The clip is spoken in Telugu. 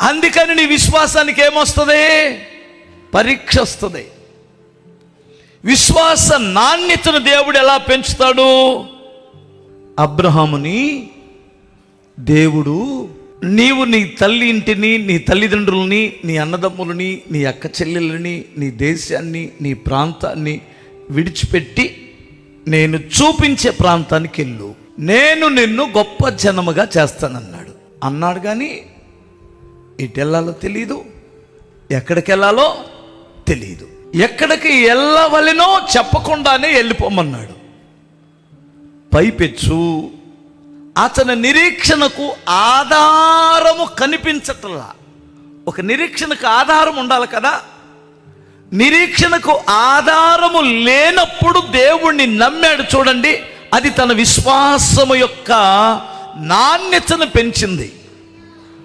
అందుకని నీ విశ్వాసానికి ఏమొస్తుంది? పరీక్ష వస్తుంది. విశ్వాస నాణ్యతను దేవుడు ఎలా పెంచుతాడు? అబ్రహాముని దేవుడు నీవు నీ తల్లి ఇంటిని నీ తల్లిదండ్రులని నీ అన్నదమ్ములని నీ అక్క చెల్లెలని నీ దేశాన్ని నీ ప్రాంతాన్ని విడిచిపెట్టి నేను చూపించే ప్రాంతానికి వెళ్ళు నేను నిన్ను గొప్ప జనముగా చేస్తానన్నాడు. అన్నాడు కానీ ఎటు వెళ్ళాలో తెలియదు ఎక్కడికి వెళ్ళాలో తెలియదు ఎక్కడికి వెళ్ళవలెనో చెప్పకుండానే వెళ్ళిపోమన్నాడు. పైపెచ్చు అతని నిరీక్షణకు ఆధారము కనిపించటల్లా ఒక నిరీక్షణకు ఆధారం ఉండాలి కదా. నిరీక్షణకు ఆధారము లేనప్పుడు దేవుణ్ణి నమ్మాడు చూడండి అది తన విశ్వాసము యొక్క నాణ్యతను పెంచింది.